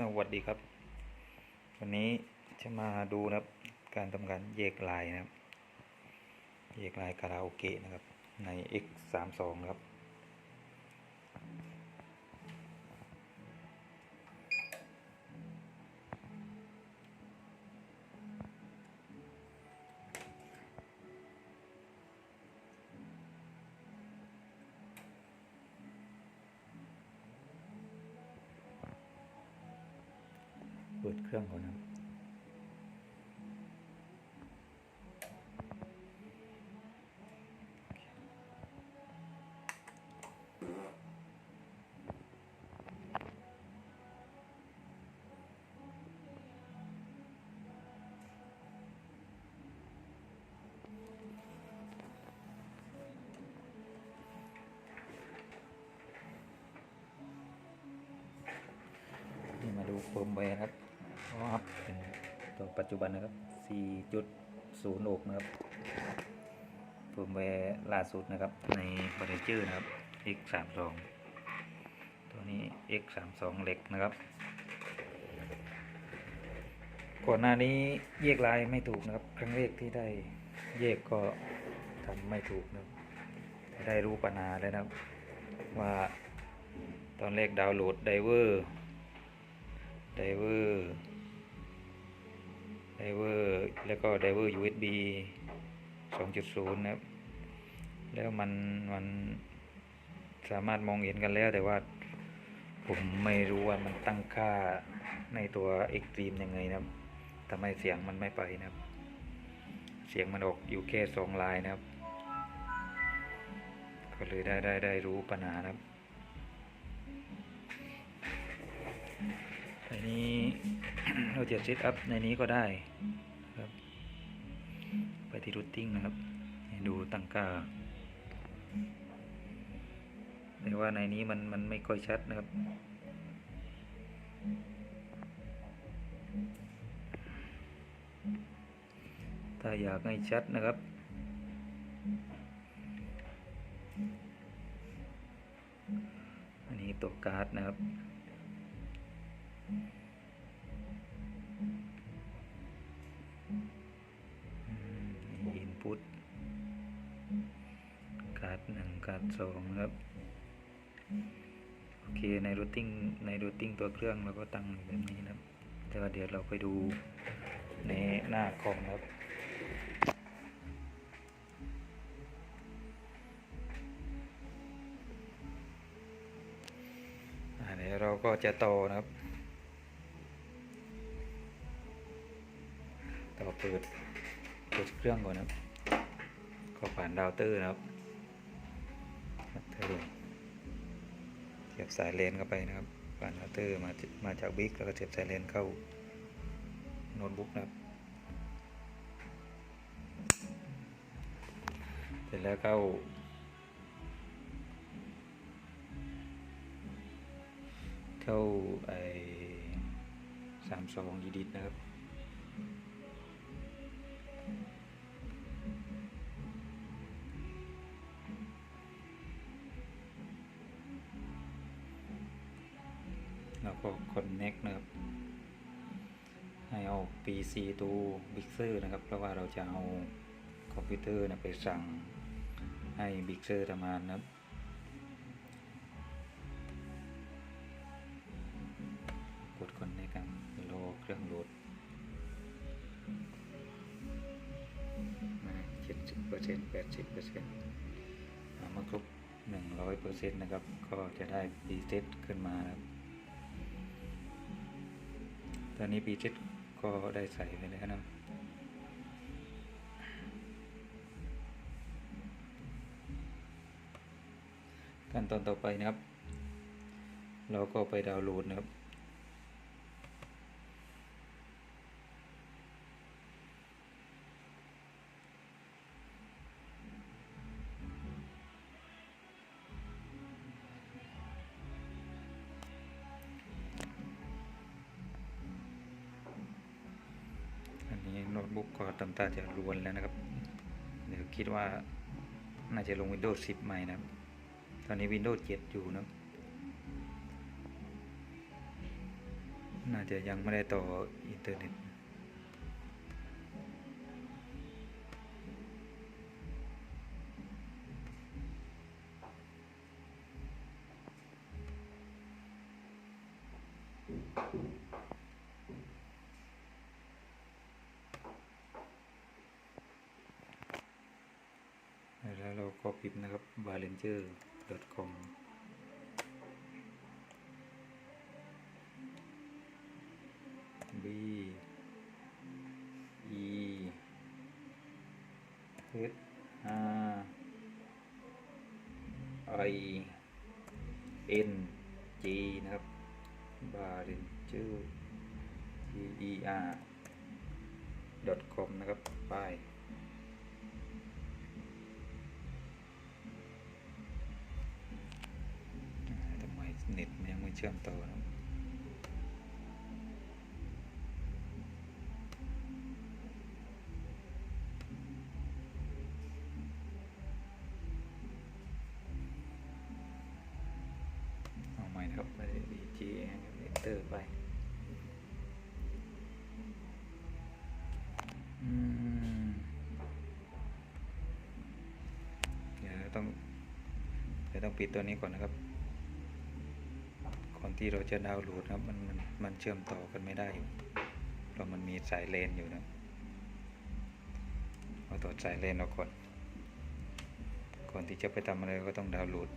สวัสดีครับ วันนี้จะมาดูนะครับ การทำการแยกลายนะครับแยกลายคาราโอเกะนะครับ ใน X 3 2 นะครับ รื่องก่อนนะครับนี่มาดูเฟิร์มแวร์ครับ ครับตัวปัจจุบันนะครับ 4.06นะครับเฟิร์มแวร์ล่าสุดนะครับ ในบริเจอร์นะครับ X32 ตัวนี้ X32 เหล็กนะครับ ก่อนหน้านี้แยกลายไม่ถูกนะครับ ครั้งแรกที่ได้แยกก็ทำไม่ถูกนะครับได้รู้ปัญหาแล้วนะครับ ว่าตอนแรกดาวน์โหลดไดเวอร์ไดเวอร์ ไดเวอร์แล้วก็ไดเวอร์ USB 2.0 นะครับ แล้วมันมันสามารถมองเห็นกันแล้วแต่ว่าผมไม่รู้ว่ามันตั้งค่าในตัว Extreme ยังไงนะครับทำให้เสียงมันไม่ไปนะครับ เสียงมันออกอยู่แค่สองลายนะครับ ก็เลยได้ได้ได้รู้ปัญหานะครับในนี้ เราจะเซตอัพในนี้ก็ได้ครับ ไปที่รูทติ้งนะครับให้ดูตั้งค่าแต่ว่าในนี้มันมันไม่ค่อยชัดนะครับถ้าอยากให้ชัดนะครับ อันนี้ตัวการ์ดนะครับ การ์ดสองครับ โอเคในรูทติ้งในรูทติ้งตัวเครื่องเราก็ตั้งแบบนี้นะครับ แต่ว่าเดี๋ยวเราไปดูในหน้าคอมครับอ่าเดี๋ยวเราก็จะต่อนะครับต่อเปิดเปิดเครื่องก่อนนะครับก็ผ่านดาวเตอร์นะครับ ดาวเตอร์เสียบสายเลนเข้าไปนะครับผ่านดาวเตอร์มามาจากบิ๊กแล้วก็เสียบสายเลนเข้าโน้ตบุ๊กนะครับ เสร็จแล้วเข้าเข้าไอ้สามสองยีดิตนะครับ 4 ตัวบิ๊กเซอร์นะครับ เพราะว่าเราจะเอาคอมพิวเตอร์นะไปสั่งให้บิ๊กเซอร์ทำงานนะครับกดคนในการรอเครื่องโหลดเจ็ดสิบเปอร์เซ็นต์แปดสิบเปอร์เซ็นต์มาครบหนึ่งร้อยเปอร์เซ็นต์นะครับ ก็จะได้รีเซตขึ้นมาครับตอนนี้รีเซต ก็ได้ใส่ไปแล้วนะขั้นตอนต่อไปนะครับ เราก็ไปดาวน์โหลดนะครับ ตาจะรวนแล้วนะครับ เดี๋ยวคิดว่าน่าจะลง Windows 10 ใหม่นะครับ ตอนนี้ Windows 7 อยู่นะน่าจะยังไม่ได้ต่ออินเทอร์เน็ต นะครับ balencer.com b e h r i n g นะครับ balencer t e r com นะครับไปท เน็ตยังไม่เชื่อมต่อนะเอาใหม่ครับไปดีจีเอนเตอร์ไปอืมเดี๋ยวต้องเดี๋ยวต้องปิดตัวนี้ก่อนนะครับ ที่เราจะดาวน์โหลดนะครับมันมันมันเชื่อมต่อกันไม่ได้อยู่เพราะมันมีสายเลนอยู่นะเราต่อสายเลนเราก่อนก่อนที่จะไปทำอะไรก็ต้องดาวน์โหลด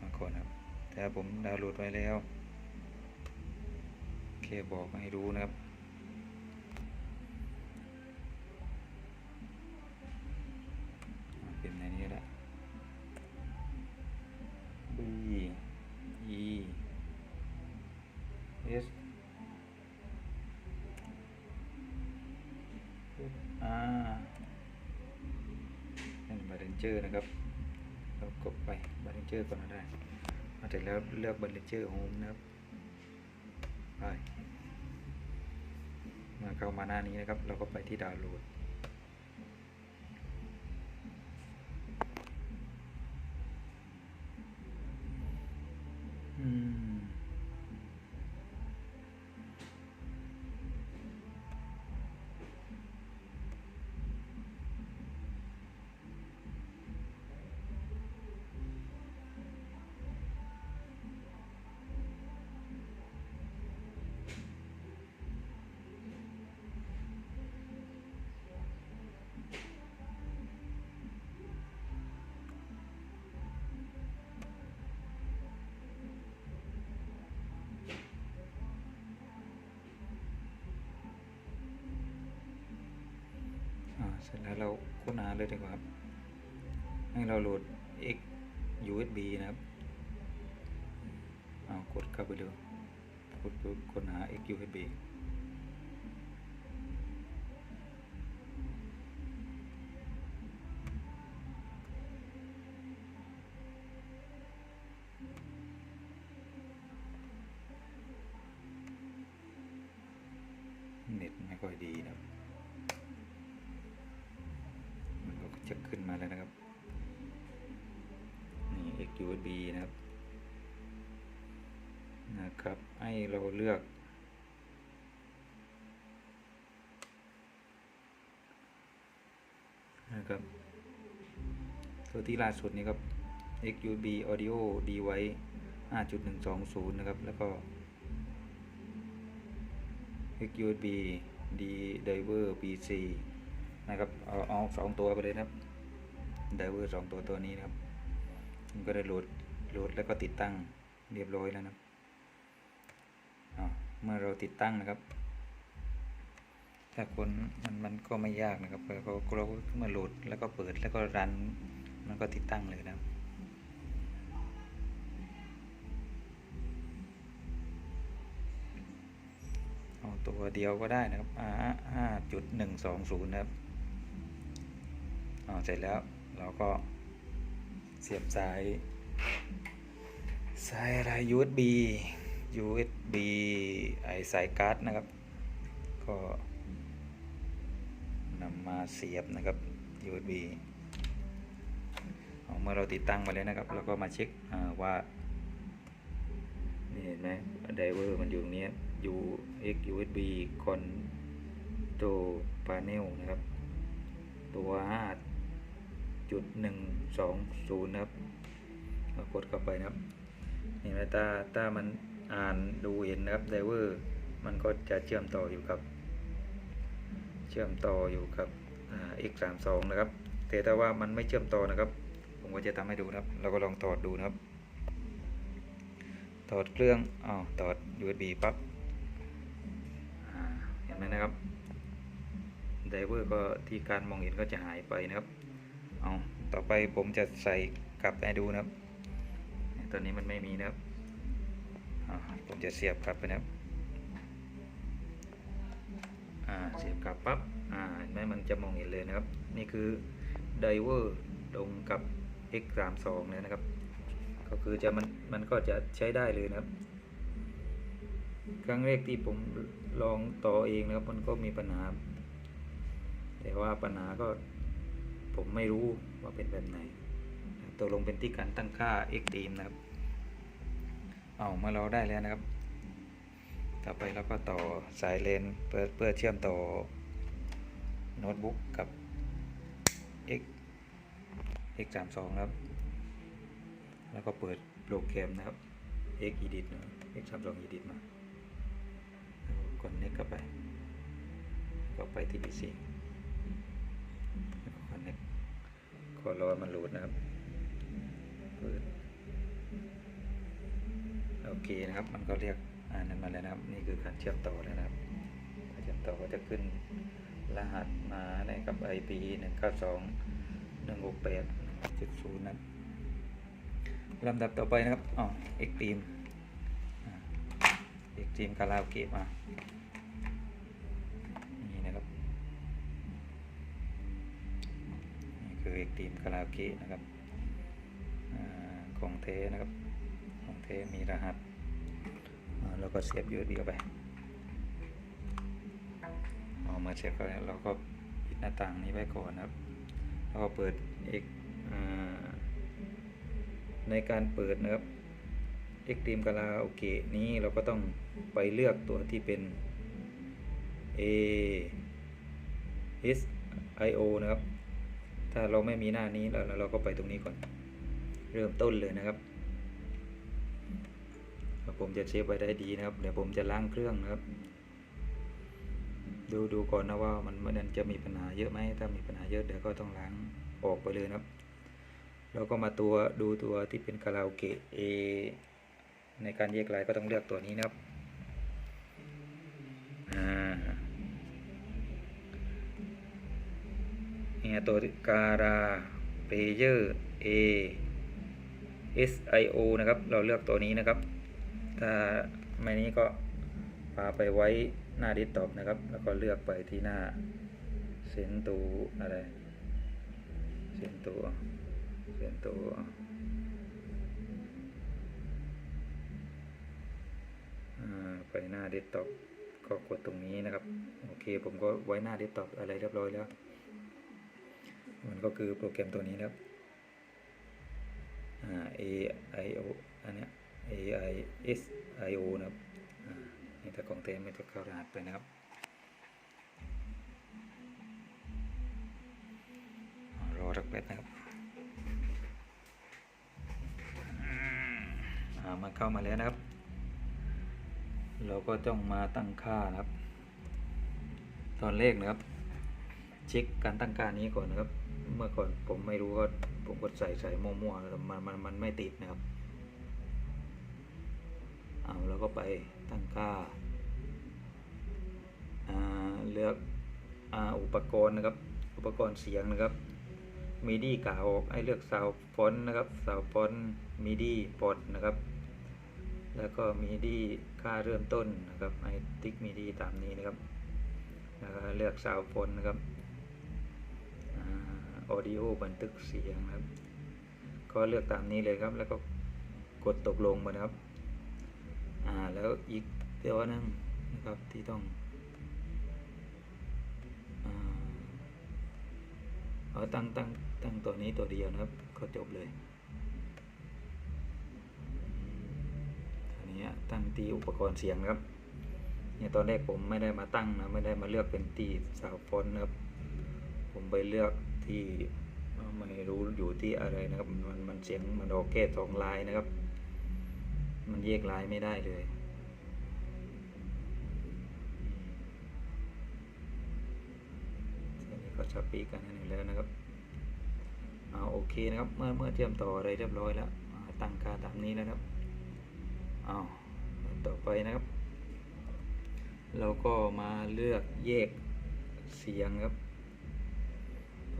มาก่อนครับแต่ผมดาวน์โหลดไว้แล้วแค่บอกให้รู้นะครับเป็นในนี้ เจอร์ก่อนก็ได้มาเสร็จแล้วเลือกบาร์เรนเจอร์โฮมนะครับไปเมื่อเข้ามาหน้านี้นะครับ เราก็ไปที่ดาวน์โหลด เสร็จแล้วเราค้นหาเลยดีกว่าครับ ให้เราโหลด X USB นะครับเอากดเข้าไปดูกดปุ๊บค้นหา X USB ขึ้นมาแล้วนะครับ นี่ X USB นะครับ นะครับ ให้เราเลือก นะครับ ตัวที่ล่าสุดนี้ครับ X USB Audio Device 5.120 นะครับ แล้วก็ X USB D Driver PC นะครับ เอาเอาสองตัวไปเลยนะครับ Driver สองตัวตัวนี้นะครับผมก็ได้โหลดโหลดแล้วก็ติดตั้งเรียบร้อยแล้วนะเมื่อเราติดตั้งนะครับ ถ้าคนมันมันก็ไม่ยากนะครับเราก็เราก็มาโหลดแล้วก็เปิดแล้วก็รันมันก็ติดตั้งเลยนะครับเอาตัวเดียวก็ได้นะครับ R ห้าจุดหนึ่งสองศูนย์นะครับ เอาเสร็จแล้ว เราก็เสียบสาย สายอะไร USB USB ไอสายการ์ดนะครับ ก็นำมาเสียบนะครับ USB เอาเมื่อเราติดตั้งมาแล้วนะครับแล้วก็มาเช็คว่านี่เห็นไหมไดเวอร์มันอยู่ตรงนี้ U X USB Control Panel นะครับ ตัว 5.120นะครับก็กดเข้าไปนะครับเห็นไหมตาตามันอ่านดูเห็นนะครับไดเวอร์มันก็จะเชื่อมต่ออยู่กับ เชื่อมต่ออยู่กับอ่า X32 นะครับ แต่ถ้าว่ามันไม่เชื่อมต่อนะครับ ผมก็จะทำให้ดูนะครับ เราก็ลองถอดดูนะครับ ถอดเครื่องอ๋อถอด USB ปั๊บเห็นไหมนะครับไดเวอร์ก็ที่การมองเห็นก็จะหายไปนะครับ เอาต่อไปผมจะใส่กลับให้ดูนะครับตอนนี้มันไม่มีนะครับผมจะเสียบกลับไปนะครับเสียบกลับปั๊บอ่าเห็นไหมมันจะมองเห็นเลยนะครับ นี่คือไดเวอร์ตรงกับ X32 เนี่ยนะครับ ก็คือจะมันมันก็จะใช้ได้เลยนะครับ ครั้งแรกที่ผมลองต่อเองนะครับ มันก็มีปัญหา แต่ว่าปัญหาก็ ผมไม่รู้ว่าเป็นแบบไหนตกลงเป็นที่การตั้งค่า x ดีมนะครับ เอามาเราได้แล้วนะครับ ต่อไปเราก็ต่อสายเลนเพื่อเพื่อเชื่อมต่อโน้ตบุ๊กกับ x x 3 2ครับ แล้วก็เปิดโปรแกรมนะครับ x edit นะ x 3 2 edit มาคอนเนคเข้าไป ก็ไปที่ PC แล้วก็คอนเนค ขอรอมันหลุดนะครับเปิดโอเคนะครับ มันก็เรียกอ่านนั้นมาแล้วนะครับ นี่คือการเชื่อมต่อแล้วนะครับการเชื่อมต่อก็จะขึ้นรหัสมาในกับ IP 1 9 2 1 6 8 7 0นะครับลำดับต่อไปนะครับอ๋อ X Team X Team คาราโอเกะมา นี่นะครับ นี่คือ X Team คาราโอเกะนะครับของเทนะครับของเทมีรหัสแล้วก็เสียบ USB เข้าไปเอามาเสียบเข้าไปเราก็ปิดหน้าต่างนี้ไว้ก่อนนะครับแล้วก็เปิด X อ่าในการเปิดนะครับ X Team คาราโอเกะนี้เราก็ต้องไปเลือกตัวที่เป็น A S I O นะครับ ถ้าเราไม่มีหน้านี้เราเราก็ไปตรงนี้ก่อน เริ่มต้นเลยนะครับ ผมจะเซฟไว้ได้ดีนะครับ เดี๋ยวผมจะล้างเครื่องนะครับ ดูดูก่อนนะว่ามันมันจะมีปัญหาเยอะไหมถ้ามีปัญหาเยอะเดี๋ยวก็ต้องล้างออกไปเลยนะครับ แล้วก็มาตัวดูตัวที่เป็นคาราโอเกะในการแยกลายก็ต้องเลือกตัวนี้นะครับ เนี่ยตัวการาเพเยอร์ A S I O นะครับ เราเลือกตัวนี้นะครับ ถ้าไม่นี้ก็พาไปไว้หน้าดิสก์ท็อปนะครับ แล้วก็เลือกไปที่หน้าเซนตูอะไรเซนตูเซนตูไปหน้าดิสก์ท็อปก็กดตรงนี้นะครับ โอเค ผมก็ไว้หน้าดิสก์ท็อปอะไรเรียบร้อยแล้ว มันก็คือโปรแกรมตัวนี้นะครับอ A I O อันเนี้ย A I S I O นะครับนี่ถ้าของเต็มไม่ต้องเข้ารหัสไปนะครับรอรักแป๊บนะครับมาเข้ามาแล้วนะครับ เราก็ต้องมาตั้งค่านะครับ ตอนเลขนะครับ เช็คการตั้งค่านี้ก่อนนะครับ มื่อก่อนผมไม่รู้ก็ผมกดใส่ใส่มั่วๆแล้วมันมันมันไม่ติดนะครับเอาแล้วก็ไปตั้งค่าเลือกอุปกรณ์นะครับ อุปกรณ์เสียงนะครับมีดีกาออกให้เลือกซาวฟอนนะครับซาวฟอนมีดีพอดนะครับ แล้วก็มีดีค่าเริ่มต้นนะครับให้ติ๊กมีดีตามนี้นะครับแล้วก็เลือกซาวฟอนนะครับ ออดิโอบันทึกเสียงนะครับ ก็เลือกตามนี้เลยครับ แล้วก็กดตกลงมาครับ อ่า แล้วอีกตัวนึงนะครับที่ต้องอ่าเอาตั้งตั้งตั้งตัวนี้ตัวเดียวนะครับ ก็จบเลยตัวนี้ตั้งที่อุปกรณ์เสียงนะครับเนี่ยตอนแรกผมไม่ได้มาตั้งนะไม่ได้มาเลือกเป็นที่สาวฟอนนะครับ ผมไปเลือก ที่ไม่รู้อยู่ที่อะไรนะครับ มันมันเสียงมันออกแค่สองลายนะครับ มันแยกลายไม่ได้เลยทีนี้ก็ชับปีกันให้แล้วนะครับเอาโอเคนะครับเมื่อเมื่อเชื่อมต่ออะไรเรียบร้อยแล้วตั้งค่าตามนี้แล้วนะครับเอาต่อไปนะครับ เราก็มาเลือกแยกเสียงครับ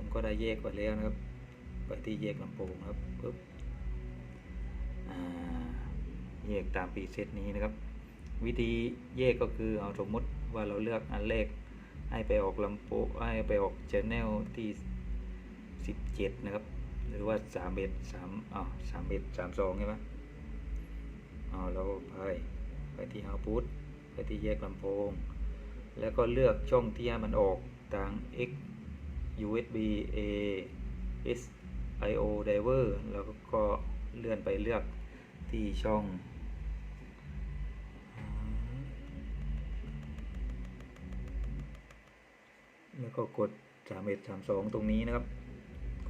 ผมก็ได้แยกไว้แล้วนะครับ ไปที่แยกลำโพงครับปึ๊บแยกตามปีเซตนี้นะครับ วิธีแยกก็คือเอาสมมติว่าเราเลือกอันแรกให้ไปออกลำโพงให้ไปออกชแนลที่ 17 นะครับ หรือว่า3เบส3อ้าว3เบส32ใช่ไหมเอาเราไปไปที่ output ไปที่แยกลำโพง แล้วก็เลือกช่องที่ให้มันออกทาง X USB A S I O driver แล้วก็เลื่อนไปเลือกที่ช่องแล้วก็กด3 1 3 2 ตรงนี้นะครับ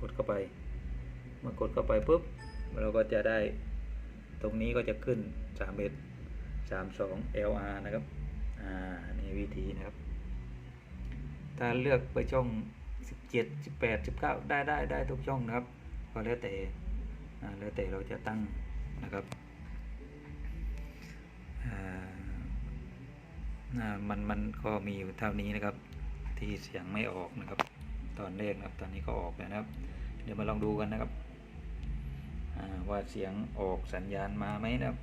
กดเข้าไปเมื่อกดเข้าไปปุ๊บ เราก็จะได้ ตรงนี้ก็จะขึ้น 3 1 3 2 LR นะครับ อ่า นี่วิธีนะครับ ถ้าเลือกไปช่อง 17 18 19ได้ได้ได้ทุกช่องนะครับ ก็แล้วแต่แล้วแต่เราจะตั้งนะครับอ่ามันมันก็มีอยู่เท่านี้นะครับ ที่เสียงไม่ออกนะครับ ตอนแรกนะครับ ตอนนี้ก็ออกแล้วนะครับ เดี๋ยวมาลองดูกันนะครับว่าเสียงออกสัญญาณมาไหมนะครับ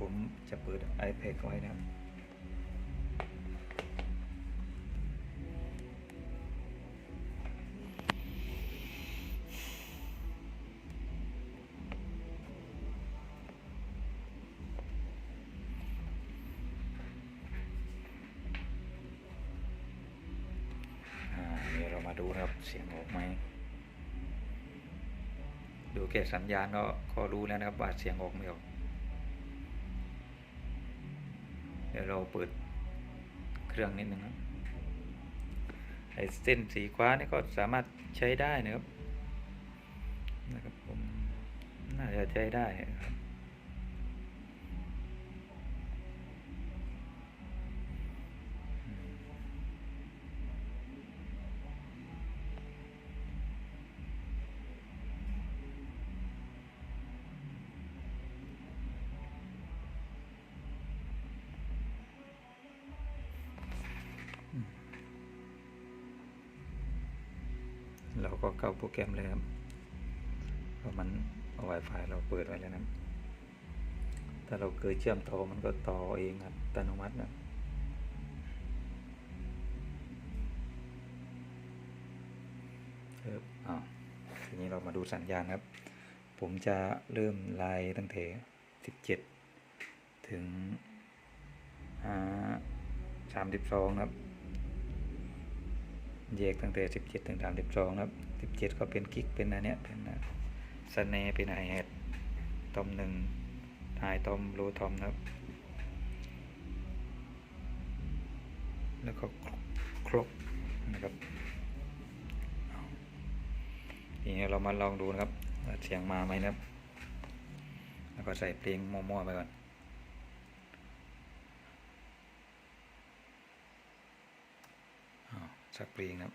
ผมจะเปิด iPad ไว้นะครับ ดูแค่สัญญาณก็ก็รู้แล้วนะครับว่าเสียงออกไม่ออก เดี๋ยวเราเปิดเครื่องนิดนึงนะไอ้เส้นสีฟ้านี่ก็สามารถใช้ได้นะครับนะครับผมน่าจะใช้ได้ครับ แกรมเลยครับเพราะมันเอา Wi-Fi เราเปิดไว้แล้วนะถ้าเราเคยเชื่อมต่อมันก็ต่อเองครับอัตโนมัตินะเอออ้าทีนี้เรามาดูสัญญาณครับ ผมจะเริ่มไลน์ตั้งแต่17 ถึงอ่า32 ครับ แยกตั้งแต่ 17 ถึง 32นะครับ 17ก็เป็นกิกเป็นอันเนี้ยเป็นสแนเป็นไอแฮดตอมหนึ่งไฮตอมโลทอมนะครับ แล้วก็ครบนะครับเอาทีนี้เรามาลองดูนะครับเสียงมาไหมนะครับ แล้วก็ใส่เพลงมั่วๆไปก่อนอ้าวสักเพลงนะครับ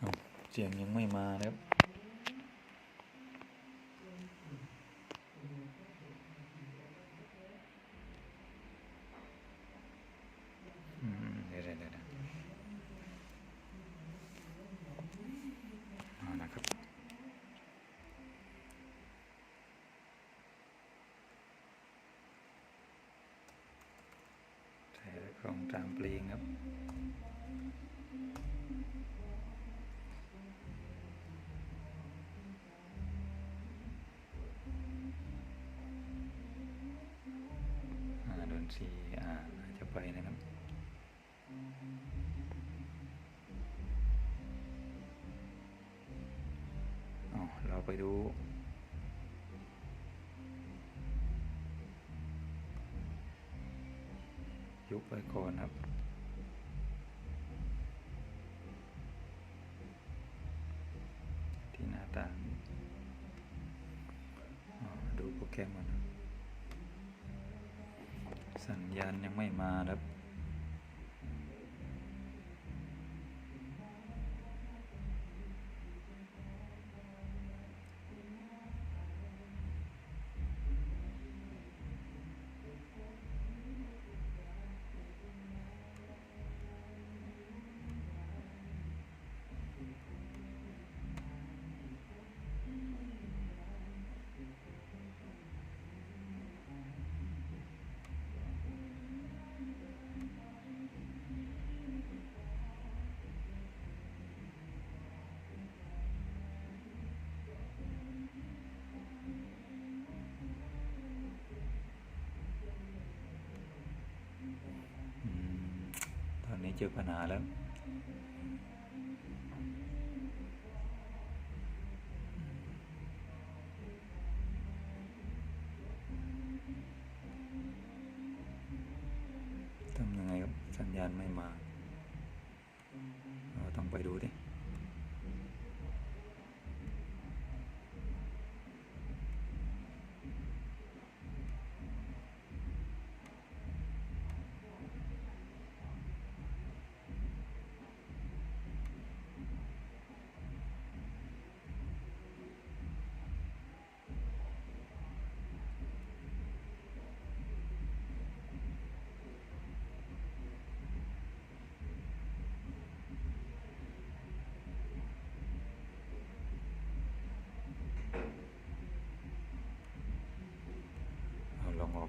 อ้าวเสียงยังไม่มาครับอืมเปลี่ยวเดี๋ยวเดี๋ยวเอานะครองตามเพลงครับ สี่อ่าจจะไปนะครับอ๋อเราไปดูยุบไปก่อนครับ ไม่มาครับ เจอปัญหาแล้ว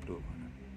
เ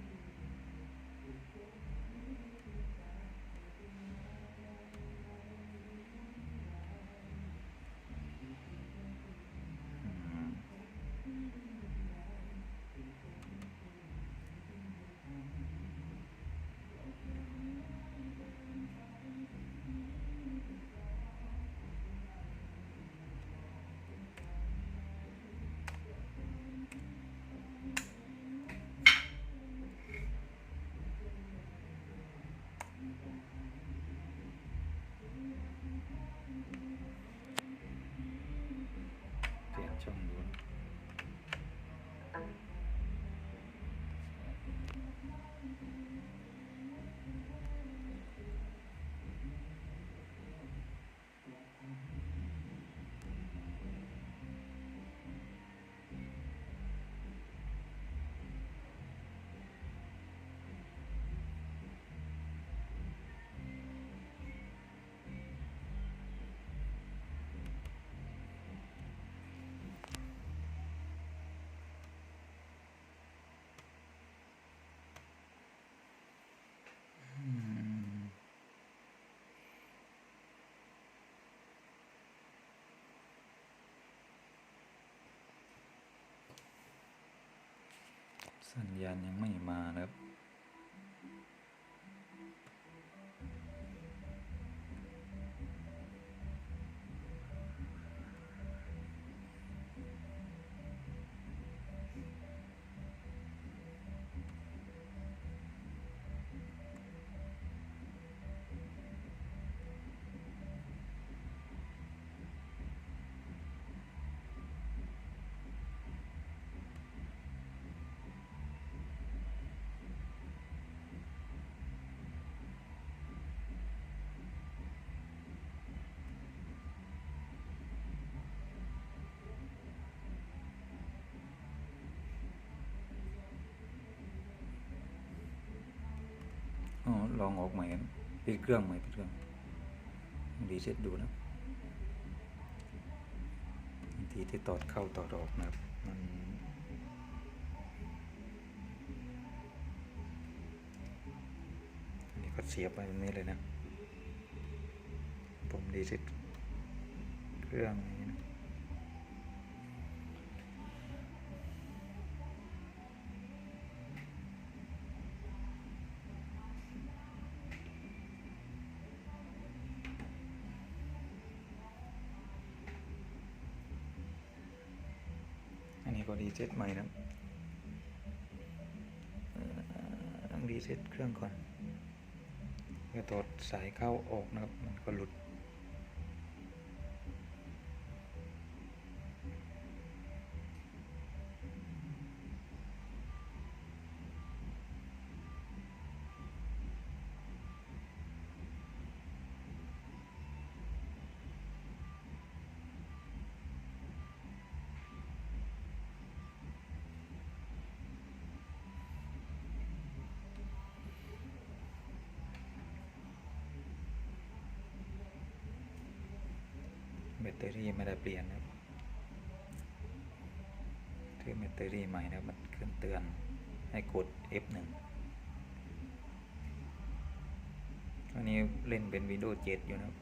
สัญญาณยังไม่มานะครับ ลองออกใหม่ครับปิดเครื่องใหม่ปิดเครื่องรีเซ็ตดูนะบางทีที่ตอดเข้าตอดออกนะครับมันอันนี่ก็เสียบไปแบบนี้เลยนะผมรีเซ็ตเครื่อง อย่างนี้นะนี้ก็รีเซ็ตใหม่นะต้องรีเซ็ตเครื่องก่อนเพื่อถอดสายเข้าออกนะครับ มันก็หลุด ซื้อแบตเตอรี่ใหม่นะมันขึ้นเตือนให้กด F1 อันนี้เล่นเป็น Windows 7 อยู่นะครับ